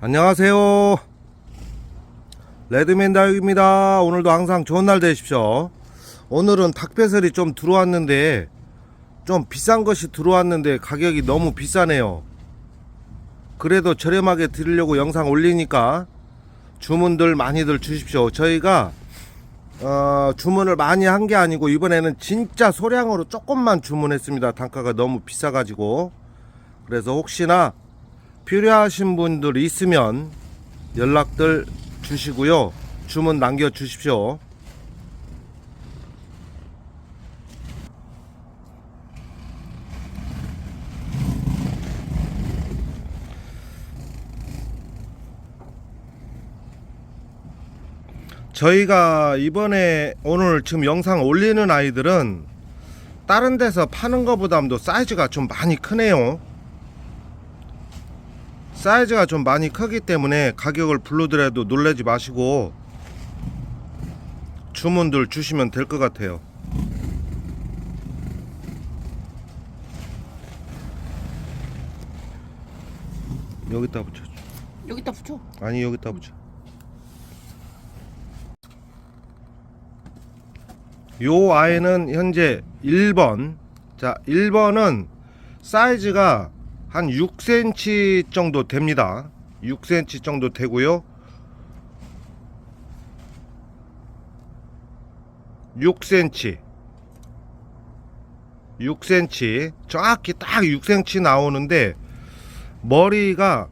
안녕하세요. 레드맨 다육입니다. 오늘도 항상 좋은 날 되십시오. 오늘은 닭배설이 좀 들어왔는데 좀 비싼 것이 들어왔는데 가격이 너무 비싸네요. 그래도 저렴하게 드리려고 영상 올리니까 주문들 많이들 주십시오. 저희가 어, 주문을 많이 한 게 아니고 이번에는 진짜 소량으로 조금만 주문했습니다. 단가가 너무 비싸가지고 그래서 혹시나 필요하신 분들 있으면 연락들 주시고요. 주문 남겨 주십시오. 저희가 이번에 오늘 지금 영상 올리는 아이들은 다른 데서 파는 것보다도 사이즈가 좀 많이 크네요. 사이즈가 좀 많이 크기 때문에 가격을 부르더라도 놀라지 마시고 주문들 주시면 될 것 같아요. 여기다 붙여. 여기다 붙여. 아니 여기다 붙여. 요 아이는 현재 1번. 자, 1번은 사이즈가 한 6cm 정도 됩니다. 6cm 정도 되고요. 6cm. 6cm. 정확히 딱 6cm 나오는데 머리가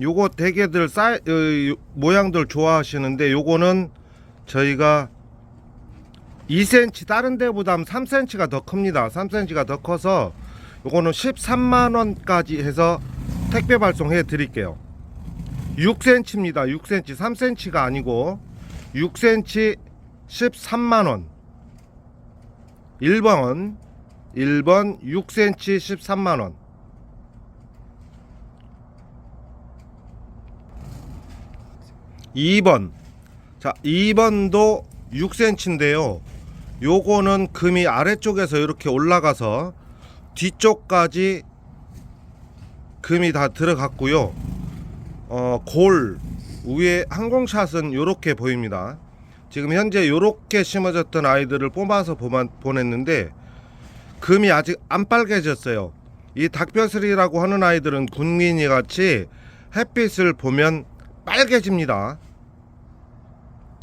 요거 대개들 사이 어, 요- 모양들 좋아하시는데 요거는 저희가 2cm 다른 데보다 3cm가 더 큽니다. 3cm가 더 커서 요거는 13만 원까지 해서 택배 발송해 드릴게요. 6cm입니다. 6cm 3cm가 아니고 6cm 13만 원. 1번 1번 6cm 13만 원. 2번. 자, 2번도 6cm인데요. 요거는 금이 아래쪽에서 이렇게 올라가서 뒤쪽까지 금이 다 들어갔고요. 어, 골 위에 항공샷은 요렇게 보입니다. 지금 현재 요렇게 심어졌던 아이들을 뽑아서 보냈는데 금이 아직 안 빨개졌어요. 이 닭벼슬이라고 하는 아이들은 군민이 같이 햇빛을 보면 빨개집니다.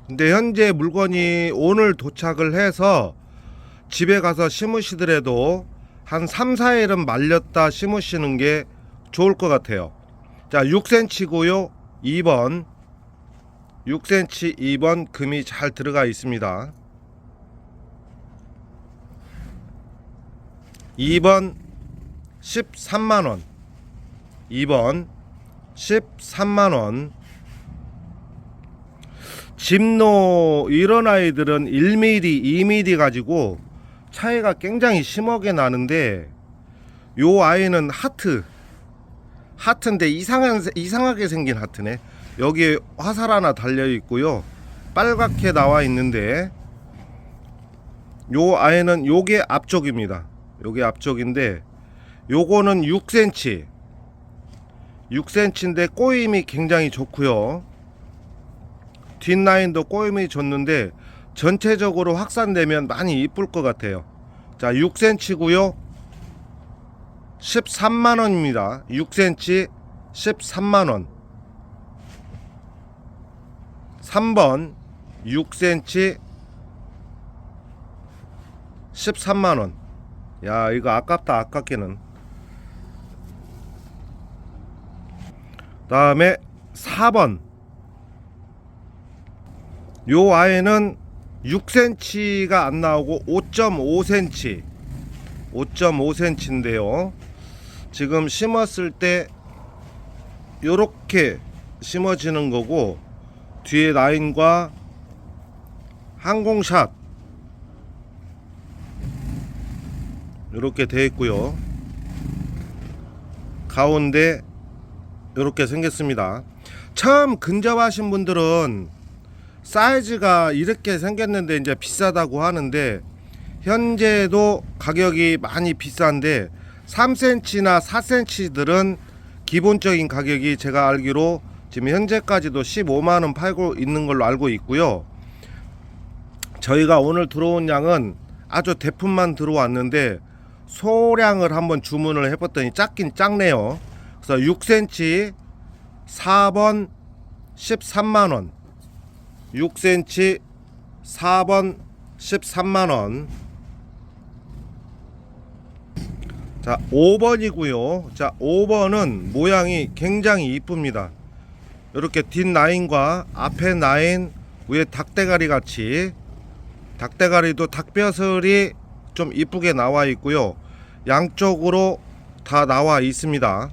근데 현재 물건이 오늘 도착을 해서 집에 가서 심으시더라도 한 3, 4일은 말렸다 심으시는 게 좋을 것 같아요. 자, 6cm고요. 2번. 6cm 2번 금이 잘 들어가 있습니다. 2번 13만 원. 2번 13만 원. 집노 이런 아이들은 1mm, 2mm 가지고 차이가 굉장히 심하게 나는데 요 아이는 하트 하트인데 이상한 이상하게 생긴 하트네. 여기에 화살 하나 달려 있고요. 빨갛게 나와 있는데 요 아이는 요게 앞쪽입니다. 요게 앞쪽인데 요거는 6cm 6cm인데 꼬임이 굉장히 좋고요. 뒷라인도 꼬임이 좋는데 전체적으로 확산되면 많이 이쁠 것 같아요. 자, 6cm고요. 13만 원입니다. 6cm 13만 원. 3번 6cm 13만 원. 야, 이거 아깝다. 아깝게는. 다음에 4번 요 아이는 6cm가 안 나오고 5.5cm 5.5cm인데요. 지금 심었을 때 요렇게 심어지는 거고 뒤에 라인과 항공샷. 이렇게 되어 있고요. 가운데 이렇게 생겼습니다. 처음 근접하신 분들은 사이즈가 이렇게 생겼는데 이제 비싸다고 하는데 현재도 가격이 많이 비싼데 3cm나 4cm들은 기본적인 가격이 제가 알기로 지금 현재까지도 15만 원 팔고 있는 걸로 알고 있고요. 저희가 오늘 들어온 양은 아주 대품만 들어왔는데 소량을 한번 주문을 해봤더니 작긴 작네요. 그래서 6cm 4번 13만 원 6cm 4번 13만원. 자 5번이고요. 자 5번은 모양이 굉장히 이쁩니다. 이렇게 뒷 라인과 앞에 라인 위에 닭대가리 같이. 닭대가리도 닭뼈슬이 좀 이쁘게 나와 있고요. 양쪽으로 다 나와 있습니다.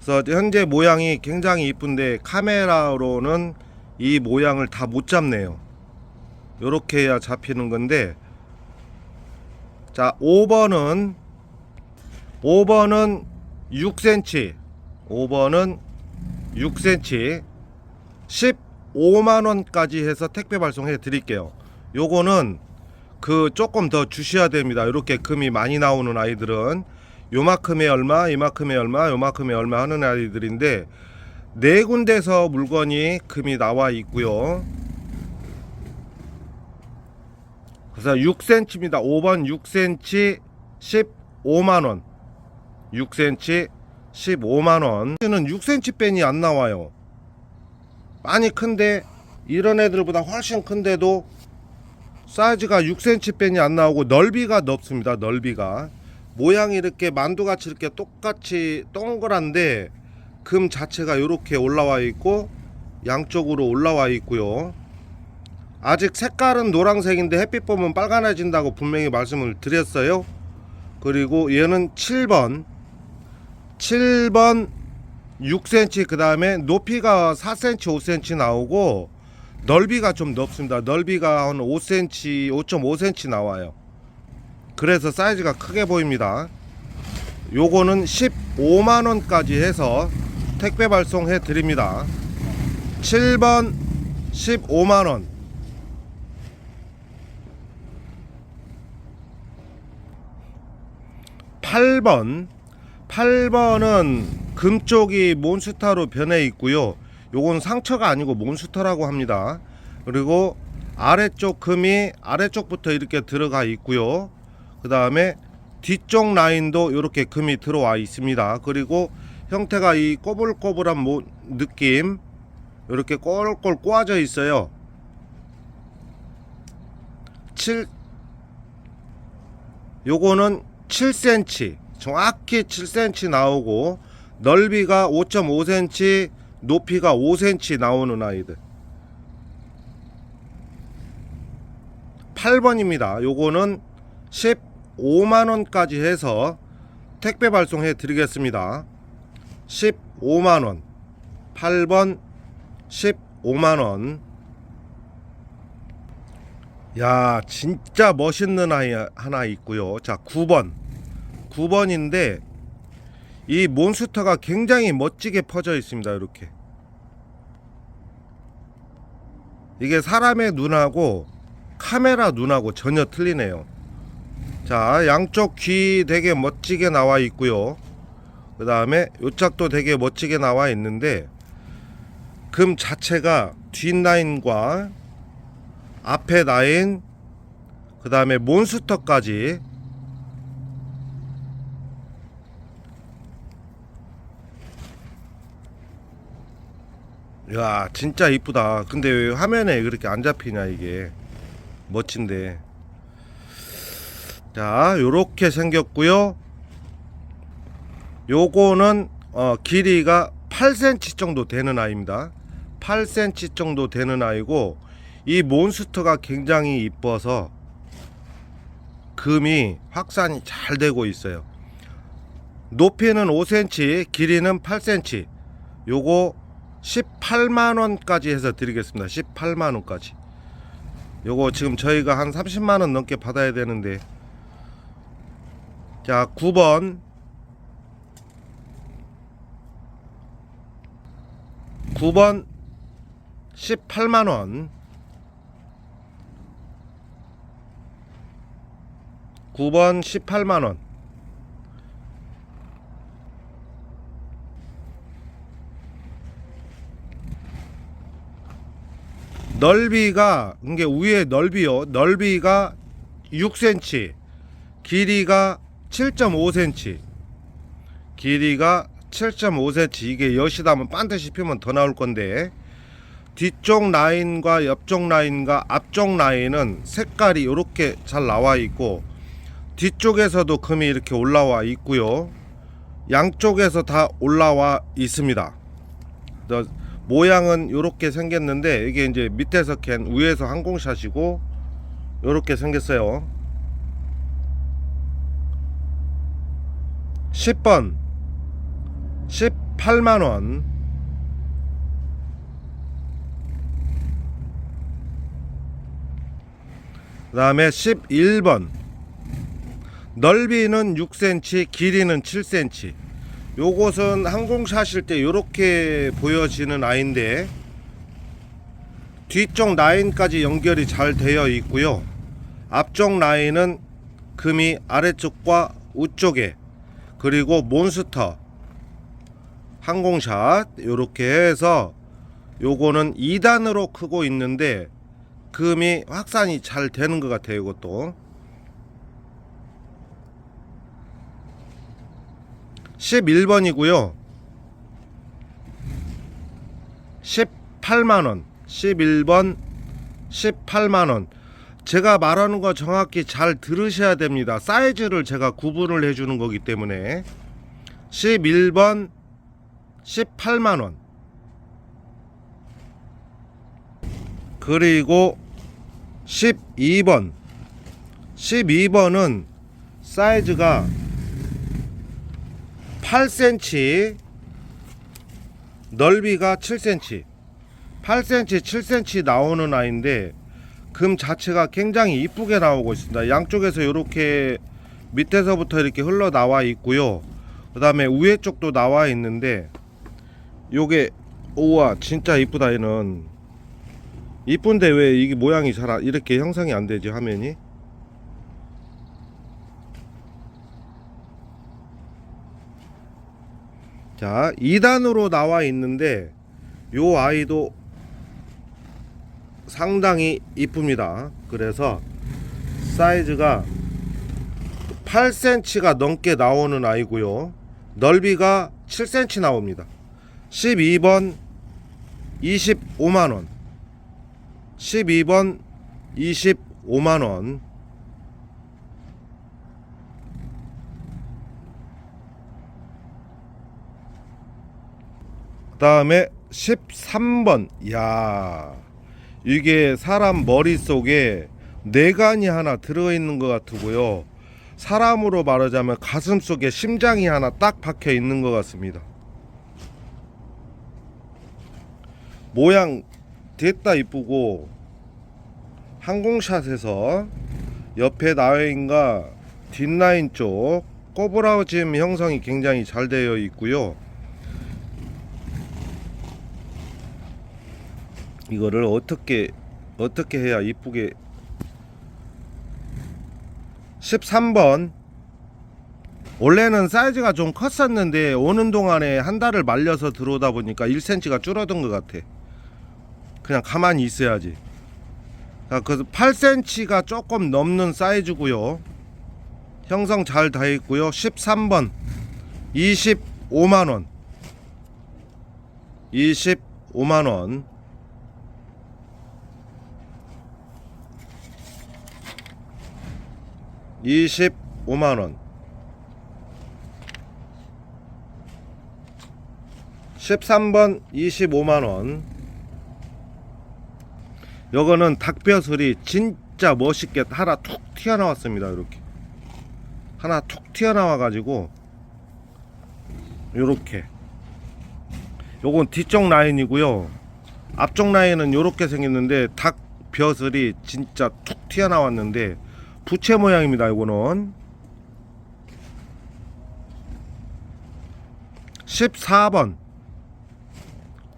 그래서 현재 모양이 굉장히 이쁜데 카메라로는 이 모양을 다 못 잡네요. 요렇게 해야 잡히는 건데 자 5번은 5번은 6cm 5번은 6cm 15만원까지 해서 택배 발송해 드릴게요. 요거는 그 조금 더 주셔야 됩니다. 이렇게 금이 많이 나오는 아이들은. 요만큼에 얼마 이만큼에 얼마 요만큼에 얼마 하는 아이들인데 네 군데서 물건이 금이 나와 있고요. 그래서 6cm입니다. 5번 6cm 15만원. 6cm 15만원. 는 6cm 뺀이 안 나와요. 많이 큰데 이런 애들보다 훨씬 큰데도 사이즈가 6cm 뺀이 안 나오고 넓이가 넓습니다. 넓이가. 모양이 이렇게 만두같이 이렇게 똑같이 동그란데 금 자체가 이렇게 올라와 있고 양쪽으로 올라와 있고요. 아직 색깔은 노란색인데 햇빛 보면 빨간해진다고 분명히 말씀을 드렸어요. 그리고 얘는 7번. 7번 6cm 그 다음에 높이가 4cm 5cm 나오고 넓이가 좀 넓습니다. 넓이가 한 5cm 5.5cm 나와요. 그래서 사이즈가 크게 보입니다. 요거는 15만원까지 해서 택배 발송해 드립니다 7번 15만 원 8번 8번은 금 쪽이 몬스타로 변해 있고요. 요건 상처가 아니고 몬스터라고 합니다. 그리고 아래쪽 금이 아래쪽부터 이렇게 들어가 있고요. 그 다음에 뒤쪽 라인도 이렇게 금이 들어와 있습니다. 그리고 형태가 이 꼬불꼬불한 모, 느낌 이렇게 꼴꼴 꼬아져 있어요. 7 요거는 7cm 정확히 7cm 나오고 넓이가 5.5cm 높이가 5cm 나오는 아이들. 8번입니다. 요거는 15만원까지 해서 택배 발송해 드리겠습니다 15만원. 8번 15만원. 야 진짜 멋있는 아이 하나 있고요. 자 9번. 9번인데 이 몬스터가 굉장히 멋지게 퍼져 있습니다 이렇게. 이게 사람의 눈하고 카메라 눈하고 전혀 틀리네요. 자 양쪽 귀 되게 멋지게 나와 있고요 그 다음에 요 짝도 되게 멋지게 나와 있는데 금 자체가 뒷라인과 앞에 라인 그 다음에 몬스터까지 야 진짜 이쁘다. 근데 왜 화면에 그렇게 안 잡히냐 이게. 멋진데. 자 요렇게 생겼고요 요거는 어, 길이가 8cm 정도 되는 아이입니다. 8cm 정도 되는 아이고 이 몬스터가 굉장히 이뻐서 금이 확산이 잘 되고 있어요. 높이는 5cm 길이는 8cm 요거 18만원까지 해서 드리겠습니다. 18만원까지. 요거 지금 저희가 한 30만원 넘게 받아야 되는데. 자 9번 9번 18만원 9번 18만원 넓이가 이게 위에 넓이요. 넓이가 6cm, 길이가 7.5cm. 길이가 7.5cm. 이게 여시다면 반드시 피면 더 나올 건데 뒤쪽 라인과 옆쪽 라인과 앞쪽 라인은 색깔이 이렇게 잘 나와 있고 뒤쪽에서도 금이 이렇게 올라와 있고요. 양쪽에서 다 올라와 있습니다. 너- 모양은 이렇게 생겼는데 이게 이제 밑에서 캔 위에서 항공샷이고 이렇게 생겼어요. 10번 18만 원. 그 다음에 11번 넓이는 6cm, 길이는 7cm. 요것은 항공샷일 때 이렇게 보여지는 아이인데 뒤쪽 라인까지 연결이 잘 되어 있고요. 앞쪽 라인은 금이 아래쪽과 우쪽에 그리고 몬스터 항공샷 이렇게 해서 요거는 2단으로 크고 있는데 금이 확산이 잘 되는 것 같아요. 이것도 11번이고요. 18만원. 11번 18만원. 제가 말하는 거 정확히 잘 들으셔야 됩니다. 사이즈를 제가 구분을 해주는 거기 때문에 11번 18만 원. 그리고 12번. 12번은 사이즈가 8cm 넓이가 7cm 8cm 7cm 나오는 아이인데 금 자체가 굉장히 이쁘게 나오고 있습니다 양쪽에서 이렇게 밑에서부터 이렇게 흘러 나와 있고요 그 다음에 위에 쪽도 나와 있는데 요게 우와 진짜 이쁘다 얘는 이쁜데 왜 이게 모양이 잘 안- 이렇게 형성이 안 되지 화면이 자, 2단으로 나와 있는데 요 아이도 상당히 이쁩니다. 그래서 사이즈가 8cm가 넘게 나오는 아이고요. 넓이가 7cm 나옵니다. 12번 25만 원. 12번 25만 원. 그다음에 13번. 야. 이게 사람 머릿속에 뇌간이 하나 들어 있는 것 같고요. 사람으로 말하자면 가슴 속에 심장이 하나 딱 박혀 있는 것 같습니다. 모양 됐다 이쁘고 항공샷에서 옆에 라인과 뒷라인 쪽 꼬브라짐 형성이 굉장히 잘 되어 있고요. 이거를 어떻게 어떻게 해야 이쁘게 13번 원래는 사이즈가 좀 컸었는데 오는 동안에 한 달을 말려서 들어오다 보니까 1cm가 줄어든 것 같아. 그냥 가만히 있어야지. 자, 그래서 8cm가 조금 넘는 사이즈고요. 형성 잘 다 있고요. 13번 25만 원. 25만 원. 25만 원. 13번 25만 원. 요거는 닭뼈슬이 진짜 멋있게 하나 툭 튀어나왔습니다. 이렇게. 하나 툭 튀어나와 가지고 요렇게. 요건 뒤쪽 라인이고요. 앞쪽 라인은 요렇게 생겼는데 닭 벼슬이 진짜 툭 튀어나왔는데 부채 모양입니다. 이거는 14번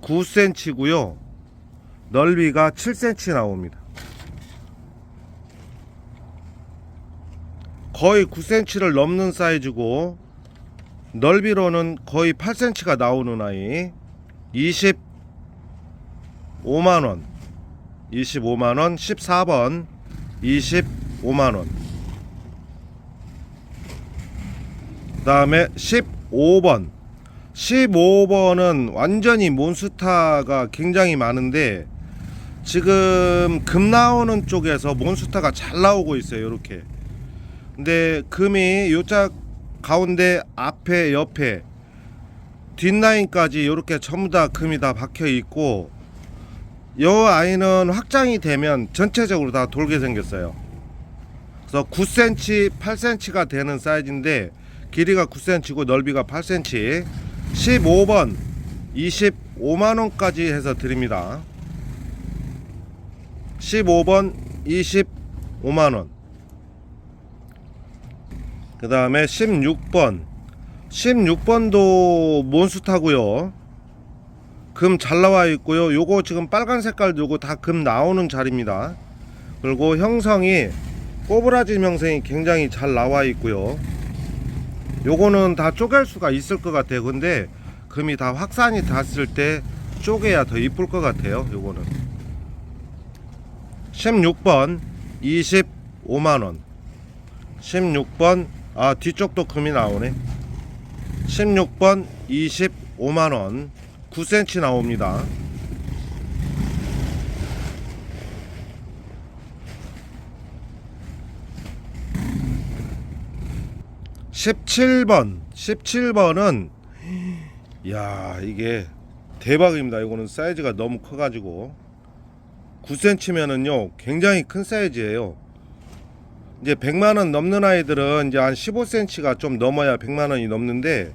9cm고요. 넓이가 7cm 나옵니다. 거의 9cm를 넘는 사이즈고 넓이로는 거의 8cm가 나오는 아이. 25만 원. 25만원 14번. 25만원. 그 다음에 15번. 15번은 완전히 몬스타가 굉장히 많은데 지금 금 나오는 쪽에서 몬스타가 잘 나오고 있어요 이렇게 근데 금이 요짝 가운데 앞에 옆에 뒷라인까지 이렇게 전부 다 금이 다 박혀 있고 요 아이는 확장이 되면 전체적으로 다 돌게 생겼어요. 그래서 9cm, 8cm가 되는 사이즈인데 길이가 9cm고 넓이가 8cm. 15번 25만 원까지 해서 드립니다. 15번 25만 원. 그 다음에 16번 16번도 몬스타고요. 금 잘 나와 있고요. 요거 지금 빨간 색깔 요거 다금 나오는 자리입니다. 그리고 형성이 꼬부라진 형성이 굉장히 잘 나와 있고요. 요거는 다 쪼갤 수가 있을 것 같아요. 근데 금이 다 확산이 됐을 때 쪼개야 더 이쁠 것 같아요. 요거는 16번 25만 원. 16번 아 뒤쪽도 금이 나오네. 16번 25만 원. 9cm 나옵니다. (17번) (17번은) 야 이게 대박입니다 이거는 사이즈가 너무 커가지고 9cm면은요 굉장히 큰 사이즈예요. 이제 100만원 넘는 아이들은 이제 한 15cm가 좀 넘어야 100만원이 넘는데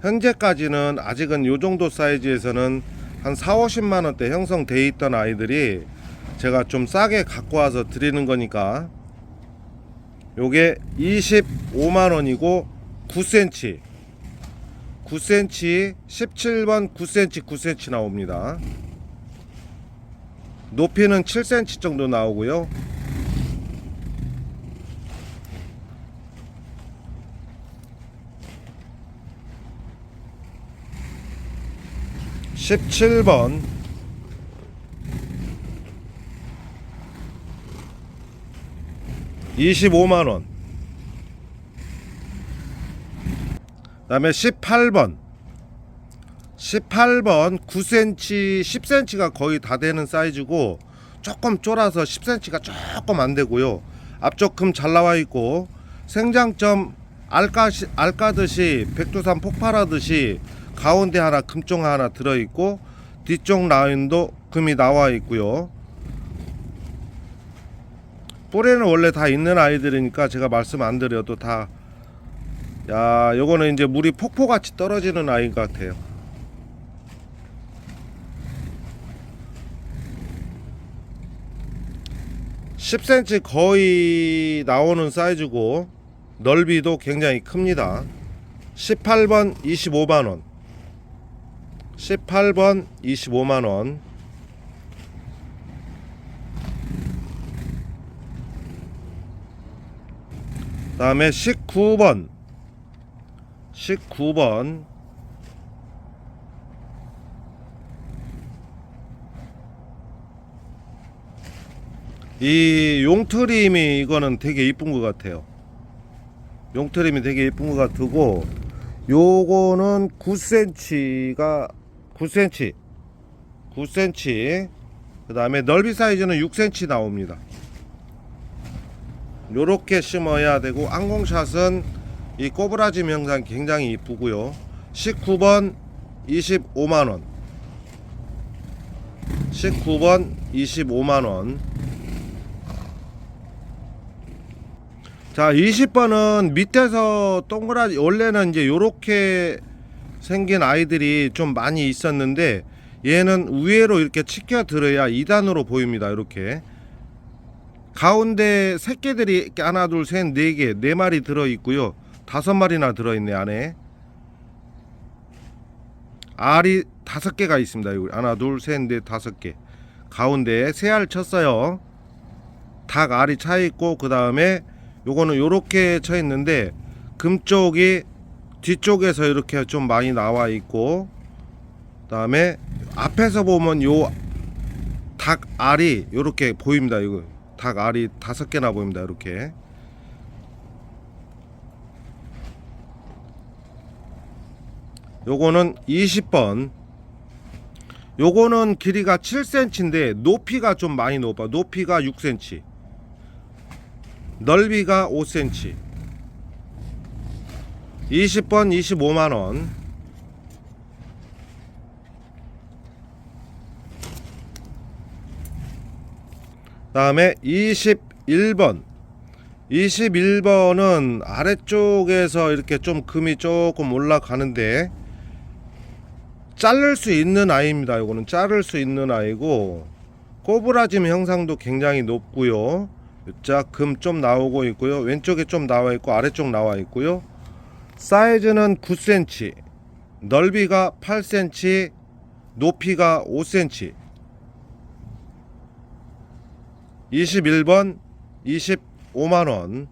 현재까지는 아직은 요 정도 사이즈에서는 한 4, 50만 원대 형성돼 있던 아이들이 제가 좀 싸게 갖고 와서 드리는 거니까 요게 25만 원이고 9cm 9cm 17번 9cm 9cm 나옵니다 높이는 7cm 정도 나오고요. 17번. (25만 원) 그 다음에 18번 18번 9cm 10cm가 거의 다 되는 사이즈고 조금 쫄아서 10cm가 조금 안 되고요 앞쪽 금 잘 나와 있고 생장점 알까시, 알까듯이 백두산 폭발하듯이 가운데 하나 금종 하나 들어 있고 뒤쪽 라인도 금이 나와 있고요. 뿌리는 원래 다 있는 아이들이니까 제가 말씀 안 드려도 다 야, 요거는 이제 물이 폭포같이 떨어지는 아이인 것 같아요. (10cm) 거의 나오는 사이즈고 넓이도 굉장히 큽니다. 18번 25만원. 18번 25만원. 다음에 19번. 19번 이 용트림이 이거는 되게 이쁜 것 같아요. 용트림이 되게 이쁜 것 같고 요거는 9cm가 9cm 9cm 그 다음에 넓이 사이즈는 6cm 나옵니다. 요렇게 심어야 되고 항공샷은 이 꼬부라지 명상 굉장히 이쁘고요. 19번 25만원. 19번 25만원 자 20번은 밑에서 동그라지 원래는 이제 요렇게 생긴 아이들이 좀 많이 있었는데 얘는 위에로 이렇게 치켜 들어야 2단으로 보입니다 이렇게. 가운데 새끼들이 하나 둘셋네개 네 마리 들어 있고요. 다섯 마리나 들어 있네 안에. 알이 다섯 개가 있습니다 여기. 하나 둘셋넷 다섯 개. 가운데 세 알 쳤어요. 닭 알이 차 있고 그 다음에 요거는 요렇게 쳐 있는데 금 쪽이 뒤쪽에서 이렇게 좀 많이 나와 있고 그다음에 앞에서 보면 요 닭 알이 이렇게 보입니다. 이거 닭 알이 다섯 개나 보입니다. 이렇게. 요거는 20번. 요거는 길이가 7cm인데 높이가 좀 많이 높아. 높이가 6cm. 넓이가 5cm. 20번 25만 원. 다음에 21번. 21번은 아래쪽에서 이렇게 좀 금이 조금 올라가는데 자를 수 있는 아이입니다. 이거는 자를 수 있는 아이고 꼬부라짐 형상도 굉장히 높고요. 자 금 좀 나오고 있고요. 왼쪽에 좀 나와 있고 아래쪽 나와 있고요. 사이즈는 9cm, 넓이가 8cm, 높이가 5cm. 21번 25만 원.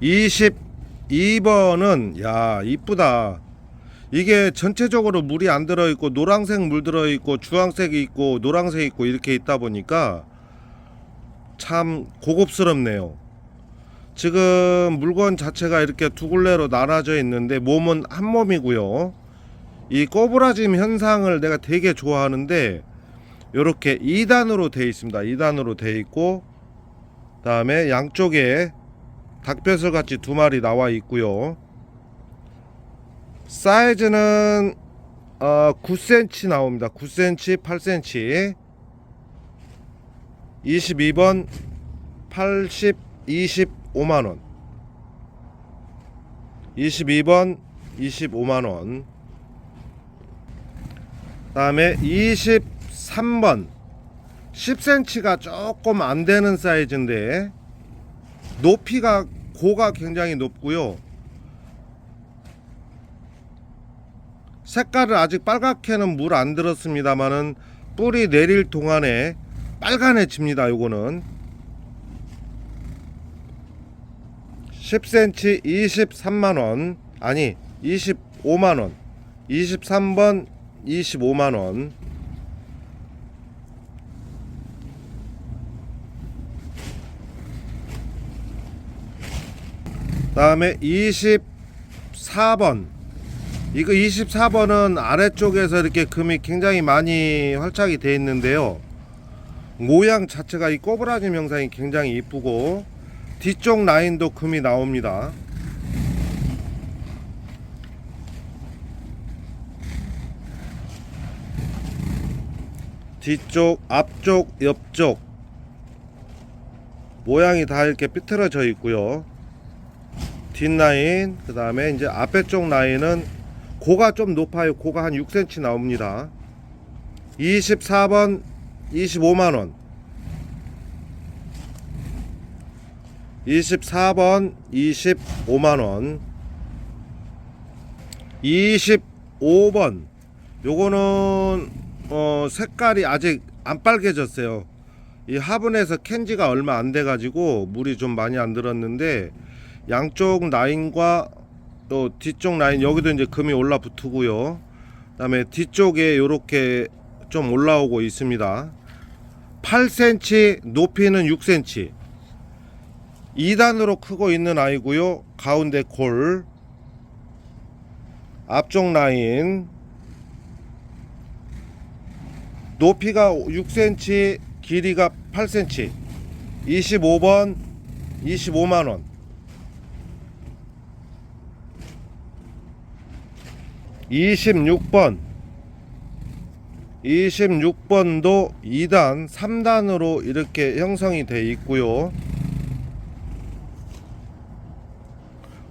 22번은 야, 이쁘다. 이게 전체적으로 물이 안 들어 있고 노란색 물 들어 있고 주황색이 있고 노란색이 있고 이렇게 있다 보니까 참 고급스럽네요. 지금 물건 자체가 이렇게 두 굴레로 나눠져 있는데 몸은 한 몸이고요. 이 꼬부라짐 현상을 내가 되게 좋아하는데 이렇게 2단으로 되어 있습니다. 2단으로 되어 있고 다음에 양쪽에 닭벼슬 같이 두 마리 나와 있고요. 사이즈는 어, 9cm 나옵니다. 9cm, 8cm. 22번 80 25만 원. 22번 25만 원. 다음에 23번 10cm가 조금 안 되는 사이즈인데 높이가 고가 굉장히 높고요. 색깔을 아직 빨갛게는 물 안 들었습니다만은 뿌리 내릴 동안에 빨간해집니다. 요거는 10cm 23만 원 아니 25만 원 23번 25만 원 다음에 24번 이거 24번은 아래쪽에서 이렇게 금이 굉장히 많이 활착이 되어 있는데요. 모양 자체가 이 꼬부라짐 형상이 굉장히 이쁘고 뒤쪽 라인도 금이 나옵니다. 뒤쪽 앞쪽 옆쪽. 모양이 다 이렇게 삐뚤어져 있고요. 뒷라인 그 다음에 이제 앞에 쪽 라인은 고가 좀 높아요. 고가 한 6cm 나옵니다. 24번 25만원. 24번 25만원. 25번. 요거는 어 색깔이 아직 안 빨개졌어요. 이 화분에서 캔지가 얼마 안 돼 가지고 물이 좀 많이 안 들었는데 양쪽 라인과 또 뒤쪽 라인 여기도 이제 금이 올라 붙고요. 그 다음에 뒤쪽에 요렇게 좀 올라오고 있습니다. 8cm 높이는 6cm 2단으로 크고 있는 아이고요. 가운데 골. 앞쪽 라인. 높이가 6cm 길이가 8cm 25번 25만원 26번. 26번도 2단 3단으로 이렇게 형성이 되어 있고요.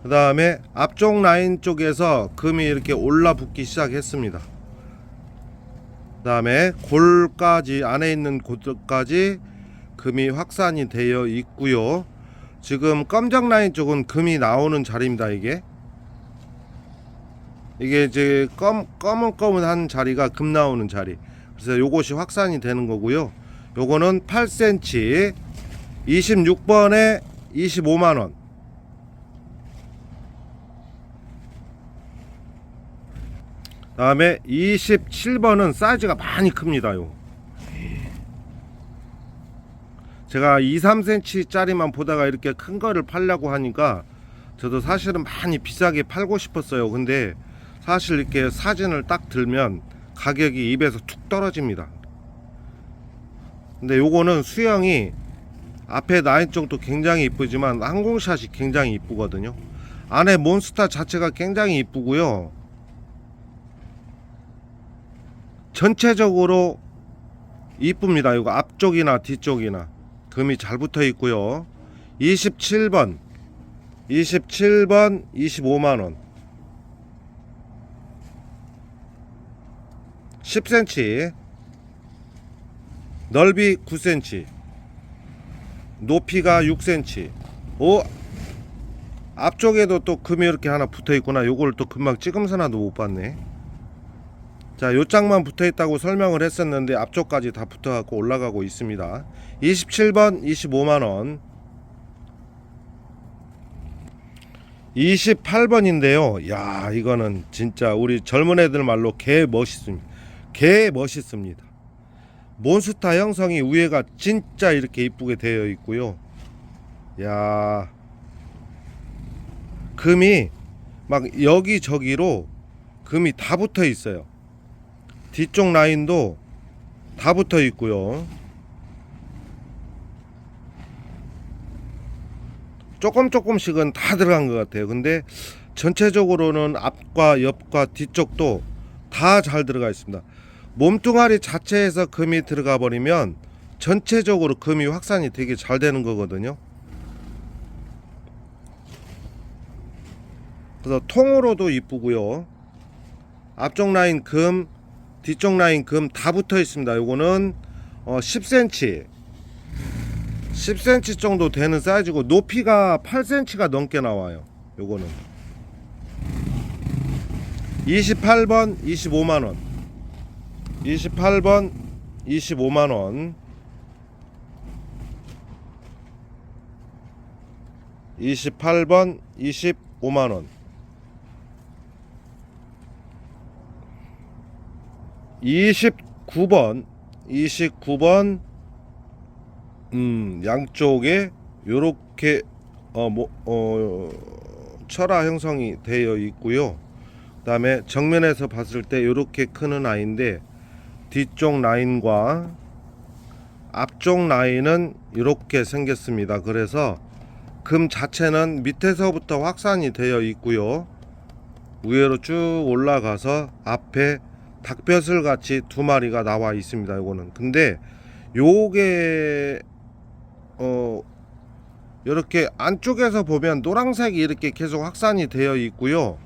그 다음에 앞쪽 라인 쪽에서 금이 이렇게 올라붙기 시작했습니다. 그 다음에 골까지 안에 있는 곳까지 금이 확산이 되어 있고요. 지금 검정 라인 쪽은 금이 나오는 자리입니다 이게 이게 이제 검, 검은검은한 자리가 금 나오는 자리 그래서 요것이 확산이 되는 거고요 요거는 8cm 26번에 25만원 다음에 27번은 사이즈가 많이 큽니다. 요. 제가 2, 3cm 짜리만 보다가 이렇게 큰 거를 팔려고 하니까 저도 사실은 많이 비싸게 팔고 싶었어요. 근데 사실 이렇게 사진을 딱 들면 가격이 입에서 툭 떨어집니다. 근데 요거는 수영이 앞에 나인 쪽도 굉장히 이쁘지만 항공샷이 굉장히 이쁘거든요. 안에 몬스타 자체가 굉장히 이쁘고요. 전체적으로 이쁩니다. 이거 앞쪽이나 뒤쪽이나 금이 잘 붙어 있고요. 27번, 27번 25만 원. 10cm, 넓이 9cm, 높이가 6cm. 오, 앞쪽에도 또 금이 이렇게 하나 붙어 있구나. 요걸 또 금방 찍으면서 나도 못 봤네. 자, 요 짝만 붙어 있다고 설명을 했었는데 앞쪽까지 다 붙어 갖고 올라가고 있습니다. 27번 25만 원. 28번인데요. 야, 이거는 진짜 우리 젊은 애들 말로 개 멋있습니다. 개 멋있습니다. 몬스타 형성이 위에가 진짜 이렇게 이쁘게 되어 있고요. 야. 금이 막 여기저기로 금이 다 붙어 있어요. 뒤쪽 라인도 다 붙어 있고요. 조금 조금씩은 다 들어간 것 같아요. 근데 전체적으로는 앞과 옆과 뒤쪽도 다 잘 들어가 있습니다. 몸뚱아리 자체에서 금이 들어가 버리면 전체적으로 금이 확산이 되게 잘 되는 거거든요. 그래서 통으로도 이쁘고요. 앞쪽 라인 금, 뒤쪽 라인 금 다 붙어 있습니다. 요거는 어 10cm 10cm 정도 되는 사이즈고 높이가 8cm가 넘게 나와요. 요거는 28번 25만 원. 28번 25만 원. 28번 25만 원. 29번 29번 음 양쪽에 요렇게 어 뭐 어, 철화 형성이 되어 있고요. 그 다음에 정면에서 봤을 때 요렇게 크는 아이인데 뒤쪽 라인과 앞쪽 라인은 이렇게 생겼습니다. 그래서 금 자체는 밑에서부터 확산이 되어 있고요. 위로 쭉 올라가서 앞에 닭벼슬 같이 두 마리가 나와 있습니다. 요거는 근데 요게 어 이렇게 안쪽에서 보면 노란색이 이렇게 계속 확산이 되어 있고요.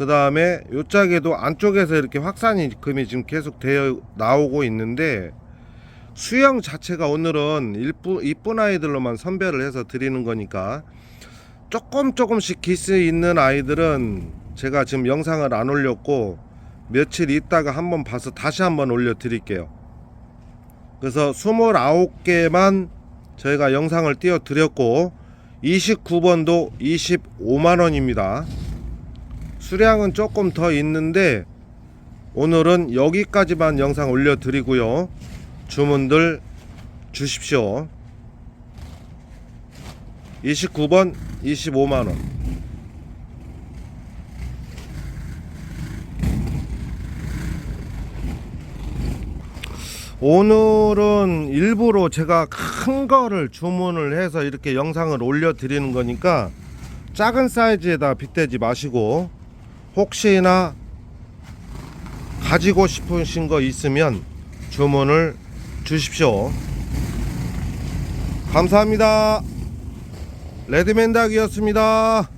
그 다음에 요 짝에도 안쪽에서 이렇게 확산이 금이 지금 계속 되어 나오고 있는데 수영 자체가 오늘은 이쁜, 이쁜 아이들로만 선별을 해서 드리는 거니까 조금 조금씩 기스 있는 아이들은 제가 지금 영상을 안 올렸고 며칠 있다가 한번 봐서 다시 한번 올려 드릴게요. 그래서 29개만 저희가 영상을 띄워 드렸고 29번도 25만 원입니다. 수량은 조금 더 있는데 오늘은 여기까지만 영상 올려 드리고요. 주문들 주십시오. 29번 25만 원. 오늘은 일부러 제가 큰 거를 주문을 해서 이렇게 영상을 올려 드리는 거니까 작은 사이즈에다 빗대지 마시고 혹시나 가지고 싶으신 거 있으면 주문을 주십시오. 감사합니다. 레드맨 닭이었습니다.